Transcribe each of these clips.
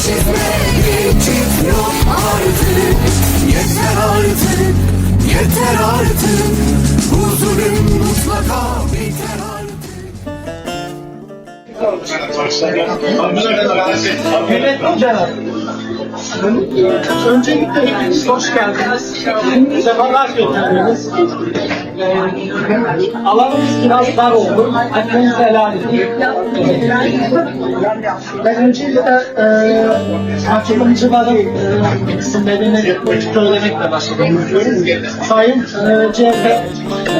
Faşizme geçit yok artık Yeter artık, yeter artık Bu zulüm mutlaka biter artık öncelikle hoş geldiniz. Sefalar getirdiniz. Alanımız biraz dar oldu. Hakkınızı helal edin. Ben öncelikle e, katılımcıların e, isimlerini söylemekle istiyorum. Sayın e, CHP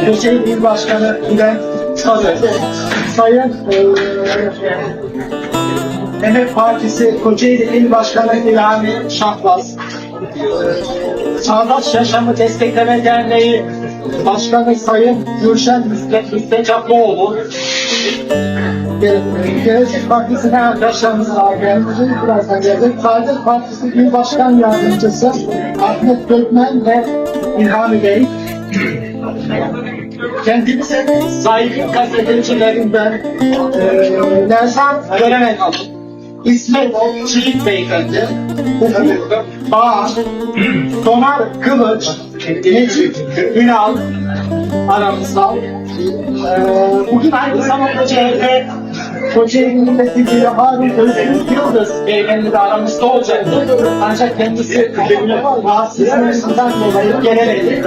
Kocaeli İl Başkanı Bülent Sarı, Sayın e, Emek Partisi Kocaeli İl Başkanı İlhami Şahbaz, Çağdaş Yaşamı Destekleme Derneği Başkanı Sayın Gülşen Müstecaplıoğlu, Ge- Gelecek Partisi'ne arkadaşlarımız var. Gelmeyeceğiz birazdan gelecek. Saadet Partisi İl Başkan Yardımcısı Ahmet Gökmen ve İlhami Bey. Kendimize saygı gazetecilerinden e, Nersan Göremen Hanım, İsmet Çiğit Beyefendi, Ufuk Bağ, Sonar Kılıç, Necip Ünal aramızda. E, bugün aynı zamanda CHP Kocaeli Milletvekili Harun Özgür Yıldız beyefendi de aramızda olacaktı. Ancak kendisi rahatsızlığından dolayı gelemedi.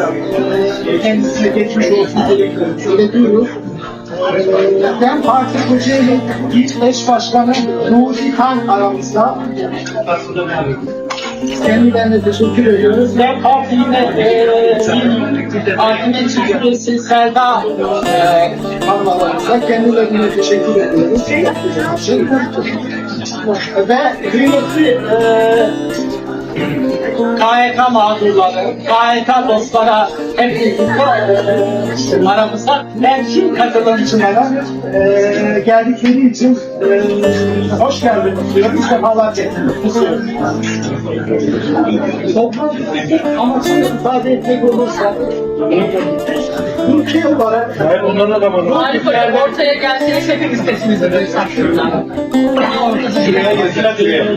E, Kendisine geçmiş olsun iletiyoruz. DEM Parti Kocaeli İl Eş Başkanı Nuri Han aramızda. Kendilerine teşekkür ediyoruz. DEM Parti yine e, Parti Meclis Üyesi Selda e, Hanım aramızda. Kendilerine teşekkür ediyoruz. Ve kıymetli e, KYK mağdurları, KYK dostlara hep aramızda ben tüm katılımcılara e, geldikleri için e, hoş geldiniz diyorum. Sefalar getirdiniz diyorum. Amacını ifade etmek olursa ülke olarak Harika ortaya gelseniz hepimiz sesimizi duysak şuradan. Bu taraftan duymuyor.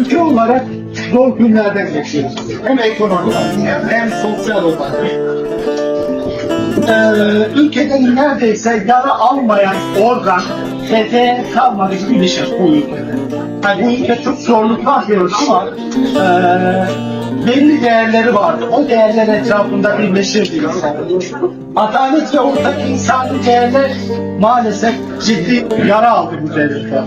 Ülke olarak zor günlerden geçiyoruz. Hem ekonomik hem sosyal olarak. Ee, ülkede neredeyse yara almayan organ tete kalmadı gibi bir şey bu ülkede. Yani bu ülke çok zorluklar görüyor ama e, belli değerleri vardı. O değerler etrafında birleşirdi insan. Adalet ve ortak insani değerler maalesef ciddi yara aldı bu devlette.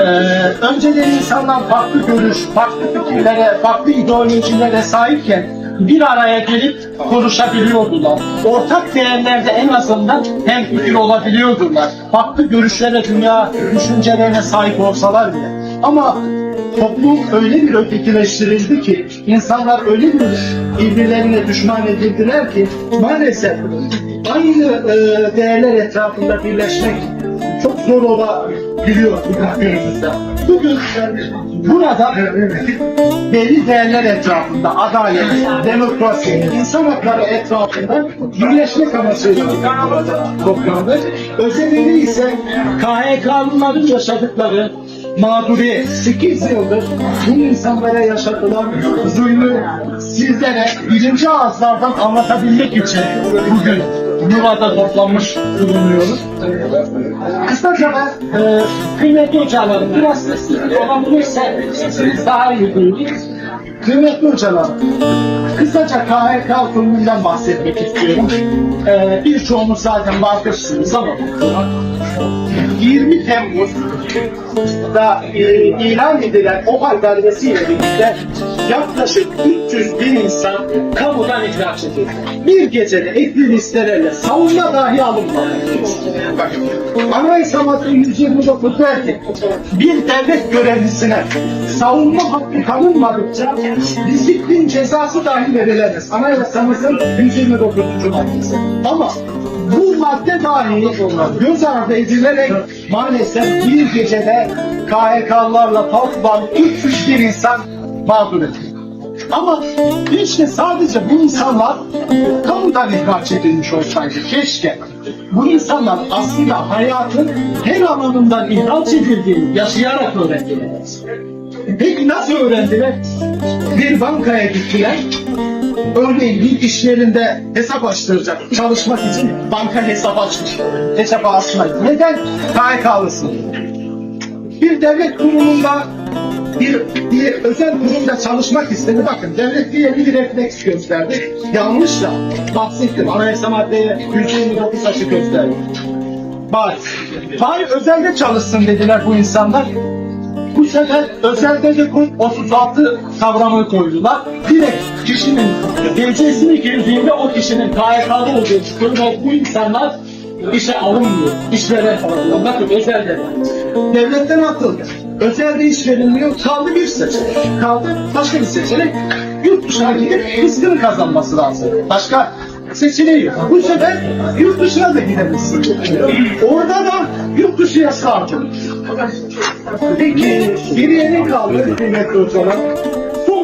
Ee, önceden insanlar farklı görüş, farklı fikirlere, farklı ideolojilere sahipken bir araya gelip konuşabiliyordular. Ortak değerlerde en azından hem fikir olabiliyordular. Farklı görüşlere, dünya düşüncelerine sahip olsalar bile. Ama toplum öyle bir ötekileştirildi ki, insanlar öyle bir birbirlerine düşman edildiler ki maalesef aynı e, değerler etrafında birleşmek çok zor olabiliyor günümüzde. Bugün burada belli değerler etrafında adalet, demokrasi, insan hakları etrafında birleşmek amacıyla toplandık. Özellikle ise KHK'lıların yaşadıkları mağduriyet 8 yıldır bu insanlara yaşatılan zulmü sizlere birinci ağızlardan anlatabilmek için bugün Nura'da toplanmış bulunuyoruz. Kısaca ben e, kıymetli hocalarım biraz olabilirse sesiniz daha iyi duyulur. Kıymetli hocalarım, kısaca KHK kurumundan bahsetmek istiyorum. E, birçoğunuz zaten vakıfsınız ama 20 Temmuz'da e, ilan edilen o hal darbesiyle birlikte yaklaşık 300 bin insan kamudan ihraç edildi. Bir gecede ekli listelerle savunma dahi alınmadı. Anayasa madde 129 der ki bir devlet görevlisine savunma hakkı tanınmadıkça disiplin cezası dahi verilemez. Anayasamızın 129. maddesi. Ama bu madde dahi göz ardı edilerek maalesef bir gecede KHK'larla toplam 301 insan mağdur edildi. Ama keşke sadece bu insanlar kamudan ihraç edilmiş olsaydı. Keşke. Bu insanlar aslında hayatın her alanından ihraç edildiğini yaşayarak öğrendiler. Peki nasıl öğrendiler? Bir bankaya gittiler. Örneğin bir iş yerinde hesap açtıracak, çalışmak için banka hesap açmış. Hesap açmak. Neden? KYK'lısın. Bir devlet kurumunda bir, bir özel kurumda çalışmak istedi. Bakın devlet diye bir refleks gösterdi. Yanlış da bahsettim. Anayasa maddeye 129 açık gösterdi. Bak, bari özelde çalışsın dediler bu insanlar. Bu sefer özelde de bu 36 kavramını koydular. Direkt kişinin DC'sini girdiğinde o kişinin KYK'da olduğu çıkıyor bu insanlar işe alınmıyor. İşveren tarafından. Bakın özelde. Devletten atıldı. Özelde iş verilmiyor. Kaldı bir seçenek. Kaldı başka bir seçenek. Yurt dışına gidip rızkını kazanması lazım. Başka seçeneği yok. Bu sefer yurt dışına da gidemezsin. Orada da yurt dışı yasağı Peki geriye ne kaldı kıymetli hocalar?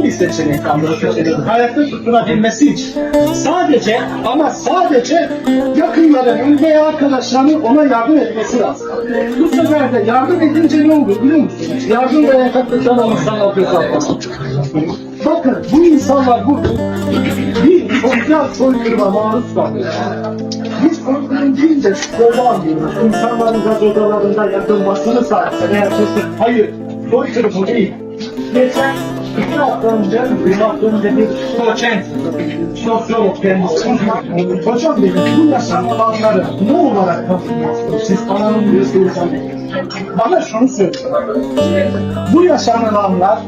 Bir seçenek kaldı o seçeneğin. Hayatta tutunabilmesi için. Sadece ama sadece yakınlarının veya arkadaşlarının ona yardım etmesi lazım. Bu sefer de yardım edince ne olur biliyor musunuz? Yardım veya katkıdan insanlar gözaltına. Bakın bu insanlar bugün bir sosyal soykırıma maruz kalıyor. Biz soykırım deyince şöyle anlıyoruz. İnsanların gaz odalarında yakılmasını sağlasın. Eğer. Hayır, soykırım bu değil. Geçen iki hafta önce, bir bir doçent, sosyolog kendisi. Hocam dedim, bu yaşanılanları ne olarak tanımlıyorsunuz? Siz ananın diyorsunuz. Bana şunu söyleyin. Bu yaşanılanlar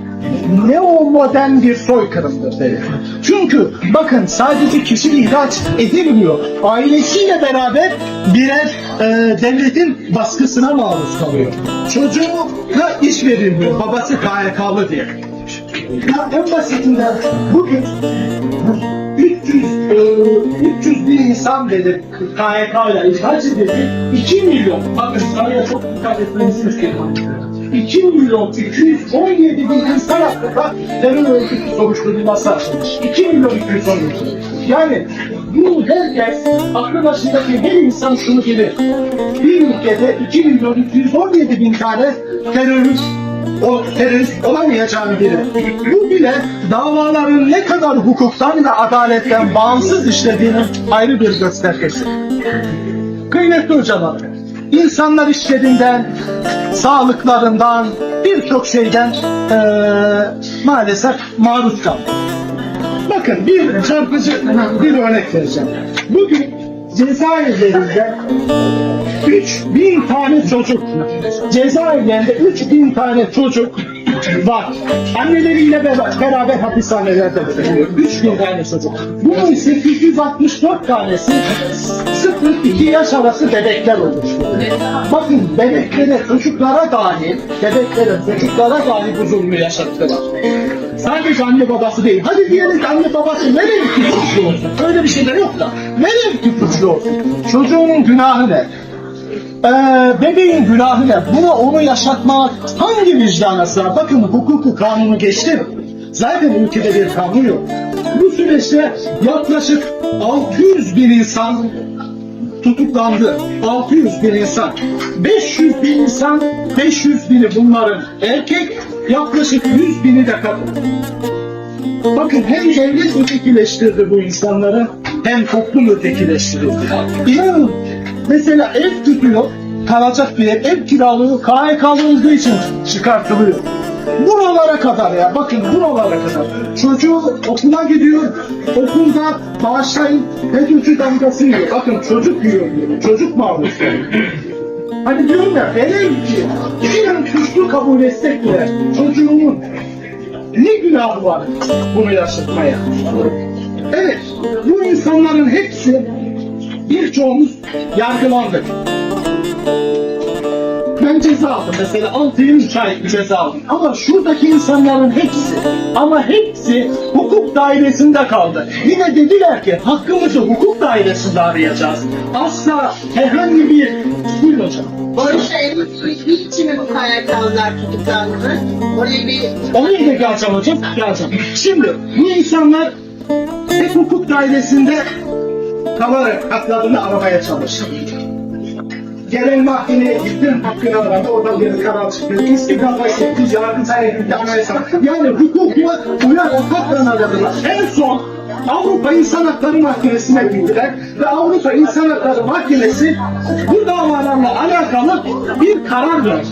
neomodern bir soykırımdır dedi. Çünkü bakın sadece kişi ihraç edilmiyor. Ailesiyle beraber birer e, devletin baskısına maruz kalıyor. Çocuğuna iş verilmiyor. Babası KYK'lı diye. Ya en basitinden bugün 300, e, 300 bin insan dedi KYK ile ihraç edildi. 2 milyon, bakın sayıya çok dikkat etmenizi istiyorum. 2 milyon 217 bin insan hakkında terör örgütü soruşturulması açılmış. 2 milyon 217 Yani bu herkes aklı başındaki her insan şunu bilir. Bir ülkede 2 milyon 217 bin tane terörist o terörist olamayacağını bilir. Bu bile davaların ne kadar hukuktan ve adaletten bağımsız işlediğinin ayrı bir göstergesi. Kıymetli hocalar, insanlar işlerinden, sağlıklarından, birçok şeyden eee, maalesef maruz kaldı. Bakın bir çarpıcı bir örnek vereceğim. Bugün cezaevlerinde 3000 tane çocuk, cezaevlerinde 3000 tane çocuk var. Anneleriyle beraber, beraber hapishanelerde bulunuyor. 3000 tane çocuk. Bunun 864 tanesi 0-2 yaş arası bebekler oluşturuyor. Bakın bebeklere, çocuklara dahi, bebeklere, çocuklara dahi bu zulmü yaşattılar. Sadece anne babası değil. Hadi diyelim ki anne babası nereye ki suçlu olsun? Öyle bir şey de yok da. Nereye ki suçlu olsun? Çocuğunun günahı ne? Ee, bebeğin günahı ne? Buna onu yaşatmak hangi vicdana sığar? Bakın hukuku kanunu geçtim. Zaten ülkede bir kanun yok. Bu süreçte yaklaşık 600 bin insan tutuklandı. 600 bin insan. 500 bin insan, 500 bini bunların erkek, yaklaşık 100 bini de kadın. Bakın hem devlet ötekileştirdi bu insanları hem toplum ötekileştirdi. İnanın mesela ev tutuyor, kalacak bir ev, ev kiralığı KYK'lı olduğu için çıkartılıyor. Buralara kadar ya bakın buralara kadar. Çocuğu okula gidiyor, okulda bağışlayın FETÖ'cü damgası yiyor. Bakın çocuk yiyor çocuk maruz. Hani diyorum ya velev ki bir suçlu kabul etsek bile çocuğumun ne günahı var bunu yaşatmaya? Evet, bu insanların hepsi birçoğumuz yargılandık. Ben ceza aldım mesela 6 yıl 3 ay ceza aldım. Ama şuradaki insanların hepsi ama hepsi hukuk dairesinde kaldı. Yine dediler ki hakkımızı hukuk dairesinde arayacağız. Asla herhangi bir... Buyurun hocam. Barış Eylül için mi bu KYK'lılar tutuklandı? Oraya bir Oraya da geleceğim hocam, geleceğim. Şimdi bu insanlar hep hukuk dairesinde kalarak haklarını aramaya çalıştı. Genel mahkemeye gittim hakkını aradı, oradan bir karar çıktı. İstiklal etti, yargıtay etti, anayasa. Yani hukuka uyan haklardan aradılar. En son Avrupa İnsan Hakları Mahkemesi'ne gittiler ve Avrupa İnsan Hakları Mahkemesi bu davalarla alakalı bir karar verdi.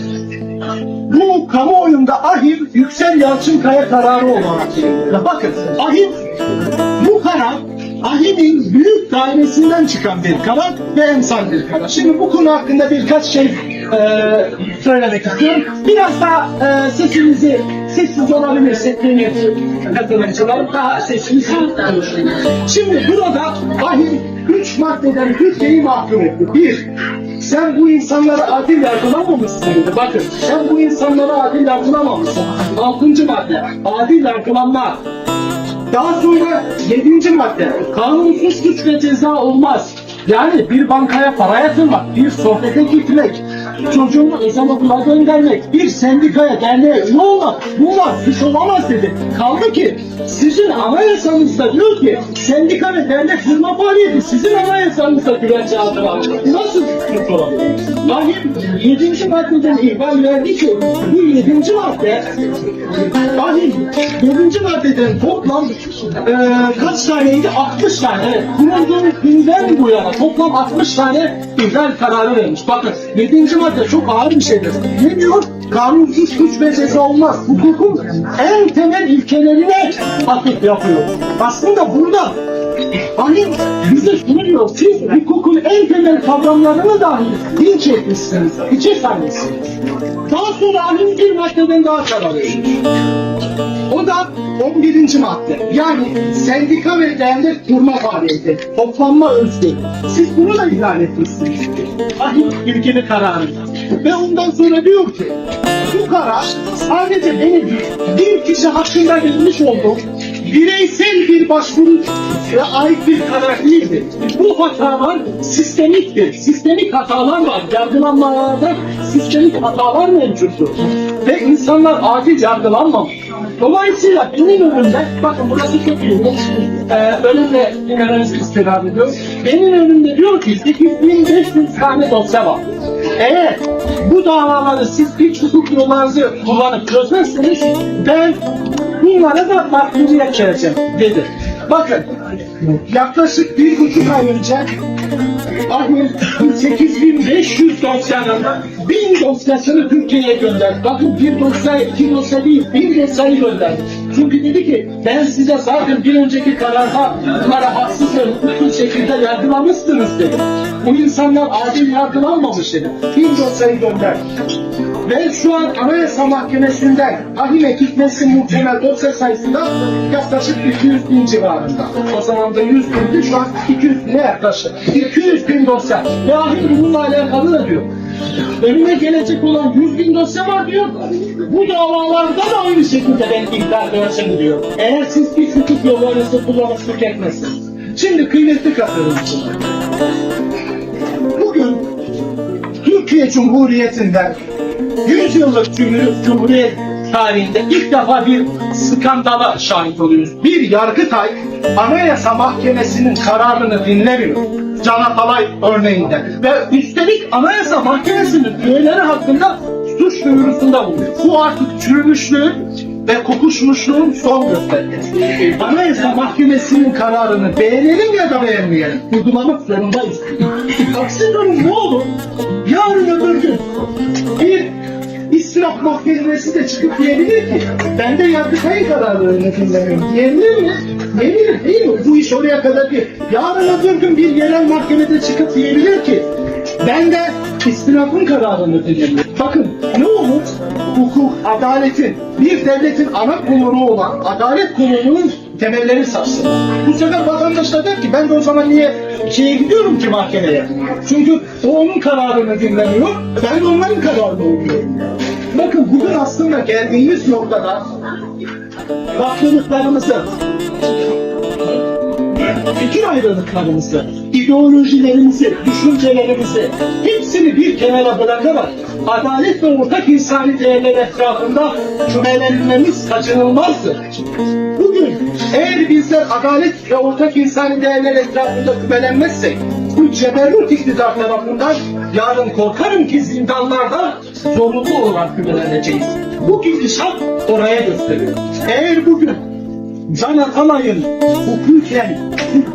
Bu kamuoyunda ahim Yüksel Yalçınkaya kararı olarak. Bakın ahim bu karar ahimin büyük dairesinden çıkan bir karar ve emsal bir karar. Şimdi bu konu hakkında birkaç şey e, söylemek istiyorum. Biraz daha e, sesimizi sessiz olabilirsek yeni katılımcılar daha konuşun. Şimdi burada ahim üç maddeden Türkiye'yi mahkum etti. Bir, sen bu insanları adil yargılamamışsın dedi. Bakın sen bu insanları adil yargılamamışsın. Altıncı madde adil yargılanma. Daha sonra yedinci madde kanunsuz suç ve ceza olmaz. Yani bir bankaya para yatırmak, bir sohbete gitmek, çocuğunu özel okula göndermek, bir sendikaya, derneğe üye olmak bunlar suç olamaz dedi. Kaldı ki sizin anayasanızda diyor ki sendika ve dernek kurma faaliyeti sizin anayasanızda güvence altına alınır. Nasıl suç olabilir? Rahim 7. maddeden ihbar verdi ki bu 7. madde Rahim 7. maddeden toplam e, kaç taneydi? 60 tane. Evet. Kurulduğu günden bu yana toplam 60 tane ihlal kararı vermiş. Bakın 7. madde çok ağır bir şeydir. Ne diyor? Kanunsuz suç ve ceza olmaz. Hukukun en temel ilkelerine atıf yapıyor. Aslında burada Halim bize şunu diyor, siz hukukun en temel kavramlarını dahi linç etmişsiniz, içe saymışsınız. Daha sonra halim bir maddeden daha karar. Da 11. madde. Yani sendika ve dernek kurma faaliyeti, toplanma özgür. Siz bunu da ihlal etmişsiniz. Ahim ilgili kararı. Ve ondan sonra diyor ki, bu karar sadece benim bir kişi hakkında verilmiş olduğum bireysel bir başvuru ve ait bir karar değildir. Bu hatalar sistemiktir. Sistemik hatalar var. Yargılanmalarda sistemik hatalar mevcuttur. Ve insanlar adil yargılanmamış. Dolayısıyla benim önümde, bakın burası çok iyi. Ee, önümde kararınızı istirham ediyor. Benim önümde diyor ki 8500 tane dosya var. Eğer bu davaları siz iç hukuk yollarınızı kullanıp çözmezseniz ben bunlara da mahkumiyet vereceğim dedi. Bakın yaklaşık bir buçuk ay önce Ahmet 8500 dosyanın 1000 dosyasını Türkiye'ye gönderdi. Bakın bir dosya, iki dosya değil, bin dosyayı gönderdi. Çünkü dedi ki ben size zaten bir önceki kararda bunlara haksız ve hukuksuz şekilde yargılamışsınız dedi. Bu insanlar adil yargılanmamış dedi. Bin dosyayı gönderdi. Ve şu an Anayasa Mahkemesi'nden ahime gitmesi muhtemel dosya sayısı da yaklaşık 200 bin civarında. O zaman da 100 bindi, şu an 200 bine yaklaşık. 200 bin dosya. Ve ahim bununla alakalı da diyor. Önüme gelecek olan 100 bin dosya var diyor. Bu davalarda da aynı şekilde ben ihlal versin diyor. Eğer siz bir hukuk yollarınızı kullanıp tüketmezsiniz. Şimdi kıymetli katılımcılar. Türkiye Cumhuriyeti'nden 100 yıllık Cumhuriyet tarihinde ilk defa bir skandala şahit oluyoruz. Bir yargıtay Anayasa Mahkemesi'nin kararını dinlemiyor. Can Atalay örneğinde. Ve üstelik Anayasa Mahkemesi'nin üyeleri hakkında suç duyurusunda bulunuyor. Bu artık çürümüşlüğün ve kokuşmuşluğun son göstergesi. Anayasa Mahkemesi'nin kararını beğenelim ya da beğenmeyelim. Uygulamak zorundayız. Aksi durum ne olur? Yarın öbür gün bir İstinaf Mahkemesi de çıkıp diyebilir ki ben de Yargıtay'ın kararlarını dinlemiyorum. Diyebilir mi? Diyebilir değil mi? Bu iş oraya kadar değil. Yarın öbür gün bir yerel mahkemede çıkıp diyebilir ki ben de istinafın kararını dinlemiyorum. Bakın ne olur? Hukuk, adaletin, bir devletin ana kolonu olan adalet kolonunun temelleri sarsın. Bu sefer vatandaş da der ki ben de o zaman niye şeye gidiyorum ki mahkemeye? Çünkü o onun kararını dinlemiyor, ben onların kararını uyuyorum. Bakın bugün aslında geldiğimiz noktada farklılıklarımızı, fikir ayrılıklarımızı, ideolojilerimizi, düşüncelerimizi hepsini bir kenara bırakarak adalet ve ortak insani değerler etrafında kümelenmemiz kaçınılmazdır. Bugün eğer bizler adalet ve ortak insani değerler etrafında kümelenmezsek bu ceberrut iktidar tarafından yarın korkarım ki zindanlarda zorunlu olarak kümeleneceğiz. Bu gidişat oraya gösteriyor. Eğer bugün Can Atalay'ın hukuken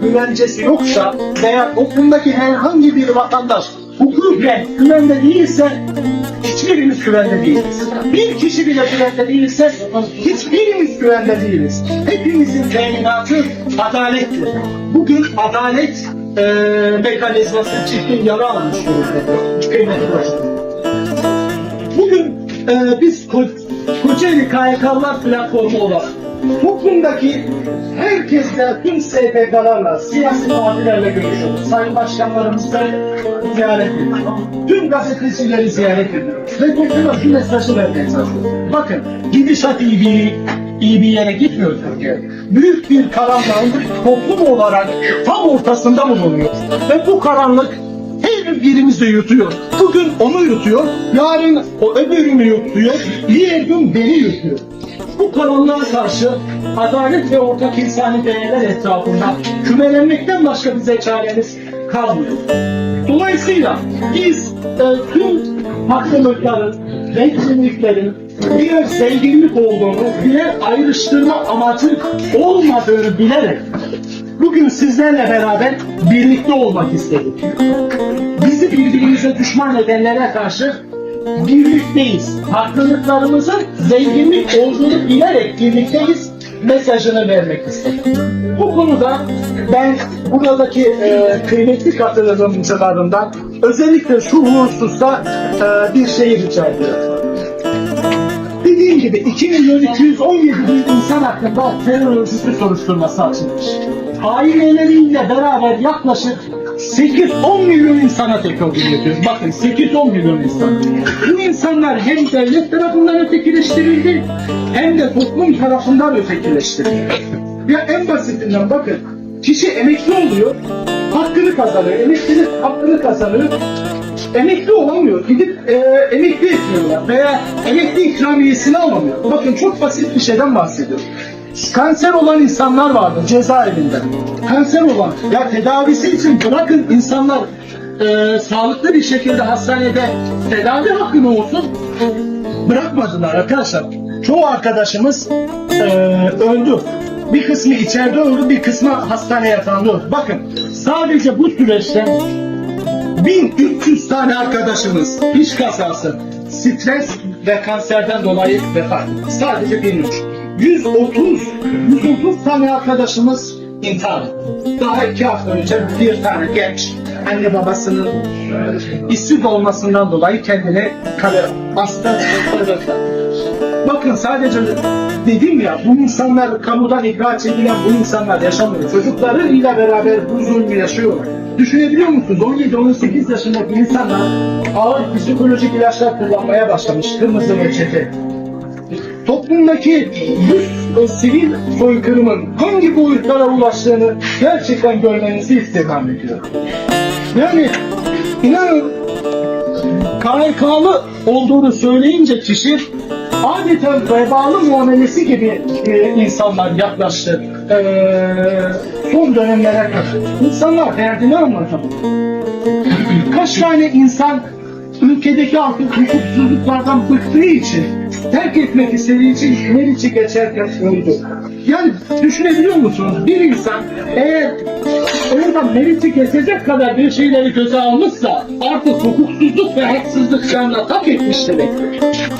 güvencesi yoksa veya toplumdaki herhangi bir vatandaş hukuken güvende değilse hiçbirimiz güvende değiliz. Bir kişi bile güvende değilse hiçbirimiz güvende değiliz. Hepimizin teminatı adalettir. Bugün adalet e, mekanizması ciddi yara almış durumda. Kıymetli dostum. Bugün e, biz Ko Kocaeli KYK'lar platformu olarak toplumdaki herkesle, tüm STK'larla, siyasi partilerle görüşüyoruz. Sayın başkanlarımızla ziyaret ediyoruz. Tüm gazetecileri ziyaret ediyoruz. Ve topluma şu mesajı vermeye çalışıyoruz. Bakın, gidişat iyi bir, iyi bir yere gitmiyor Türkiye. Büyük bir karanlığın toplum olarak tam ortasında bulunuyor. Ve bu karanlık her birimizi yutuyor. Bugün onu yutuyor, yarın o öbürünü yutuyor, diğer gün beni yutuyor. Bu karanlığa karşı adalet ve ortak insani değerler etrafında kümelenmekten başka bize çaremiz kalmıyor. Dolayısıyla biz e, tüm haklılıkların, zenginliklerin birer zenginlik olduğunu, birer ayrıştırma amacı olmadığını bilerek bugün sizlerle beraber birlikte olmak istedik. Bizi birbirimize düşman edenlere karşı birlikteyiz. Haklılıklarımızın zenginlik olduğunu bilerek birlikteyiz mesajını vermek istedim. Bu konuda ben buradaki e, kıymetli katılımcılarımdan özellikle şu hususta e, bir şey rica ediyorum. Dediğim gibi 2 milyon 217 bin insan hakkında terör örgütü soruşturması açılmış. Aileleriyle beraber yaklaşık 8-10 milyon insana tekabül ediyor. Bakın 8-10 milyon insan. Bu insanlar hem devlet tarafından ötekileştirildi hem de toplum tarafından ötekileştirildi. Ya en basitinden bakın kişi emekli oluyor, hakkını kazanıyor, emeklilik hakkını kazanıyor, emekli olamıyor. Gidip e, emekli etmiyorlar veya emekli ikramiyesini alamıyor. Bakın çok basit bir şeyden bahsediyorum. Kanser olan insanlar vardı cezaevinde. Kanser olan, ya tedavisi için bırakın insanlar e, sağlıklı bir şekilde hastanede tedavi hakkı olsun bırakmadılar arkadaşlar. Çoğu arkadaşımız e, öldü. Bir kısmı içeride öldü, bir kısmı hastane yatağında öldü. Bakın sadece bu süreçte 1300 tane arkadaşımız iş kazası, stres ve kanserden dolayı vefat. Sadece 1300. 130, 130 tane arkadaşımız intihar etti. Daha iki hafta önce bir tane genç anne babasının işsiz olmasından dolayı kendini kale öldürdü. Bakın sadece dedim ya bu insanlar kamudan ihraç edilen bu insanlar yaşamıyor. Çocuklarıyla beraber bu zulmü yaşıyorlar. Düşünebiliyor musunuz? 17-18 yaşındaki insanlar ağır psikolojik ilaçlar kullanmaya başlamış. Kırmızı reçete. Toplumdaki bu sivil soykırımın hangi boyutlara ulaştığını gerçekten görmenizi istirham ediyorum. Yani inanın KHK'lı olduğunu söyleyince kişi adeta vebalı muamelesi gibi e, insanlar yaklaştı e, son dönemlere kadar. İnsanlar derdini anlatamıyor. Kaç tane insan ülkedeki halkın hukuksuzluklardan bıktığı için terk etmek istediği için Meriç'i geçerken öldü. Yani düşünebiliyor musunuz? Bir insan eğer oradan Meriç'i geçecek kadar bir şeyleri göze almışsa artık hukuksuzluk ve haksızlık canına tak etmiş demektir.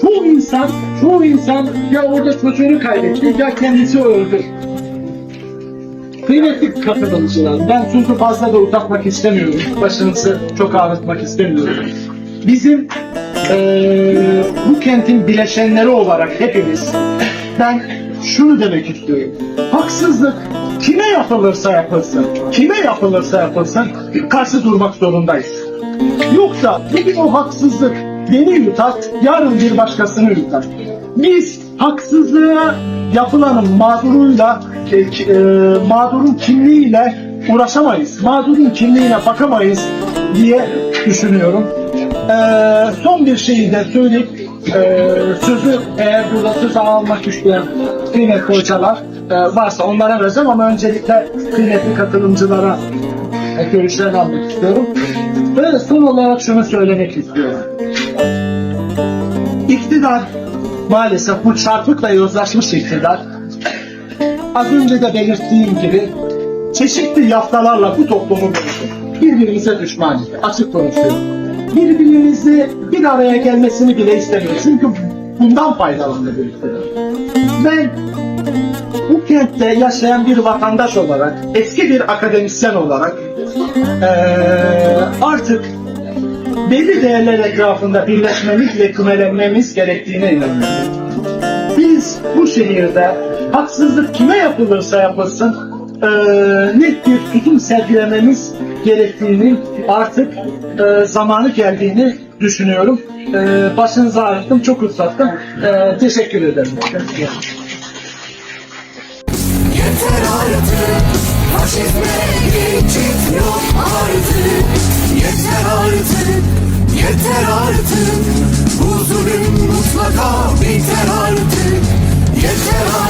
Çoğu insan, çoğu insan ya orada çocuğunu kaybetti ya kendisi öldü. Kıymetli katılımcılar, ben sözü fazla da uzatmak istemiyorum. Başınızı çok ağrıtmak istemiyorum. Bizim eee, bu kentin bileşenleri olarak hepimiz, ben şunu demek istiyorum. Haksızlık kime yapılırsa yapılsın, kime yapılırsa yapılsın karşı durmak zorundayız. Yoksa bugün o haksızlık beni yutar, yarın bir başkasını yutar. Biz haksızlığa yapılanın mağduruyla, e, e, mağdurun kimliğiyle uğraşamayız. Mağdurun kimliğine bakamayız diye düşünüyorum. E, son bir şeyi de söyleyip e, sözü eğer burada söz almak isteyen kıymetli hocalar e, varsa onlara vereceğim ama öncelikle kıymetli katılımcılara e, görüşlerini almak istiyorum. Ve son olarak şunu söylemek istiyorum. İktidar maalesef bu çarpıkla yozlaşmış iktidar az önce de belirttiğim gibi çeşitli yaftalarla bu toplumu. Birbirimize düşman etti. Açık konuşuyorum. Birbirimizi bir araya gelmesini bile istemiyor. Çünkü bundan faydalanıyor iktidar. Ben bu kentte yaşayan bir vatandaş olarak, eski bir akademisyen olarak eee, artık belli değerler etrafında birleşmemiz ve kümelenmemiz gerektiğine inanıyorum. Biz bu şehirde haksızlık kime yapılırsa yapılsın eee, net bir tutum sergilememiz gerektiğini artık eee, zamanı geldiğini düşünüyorum. Eee başınızı ağrıttım, çok uzattım. Eee, teşekkür ederim. Yeter artık Faşizme artık Yeter artık Yeter artık Bu mutlaka biter artık Yeter artık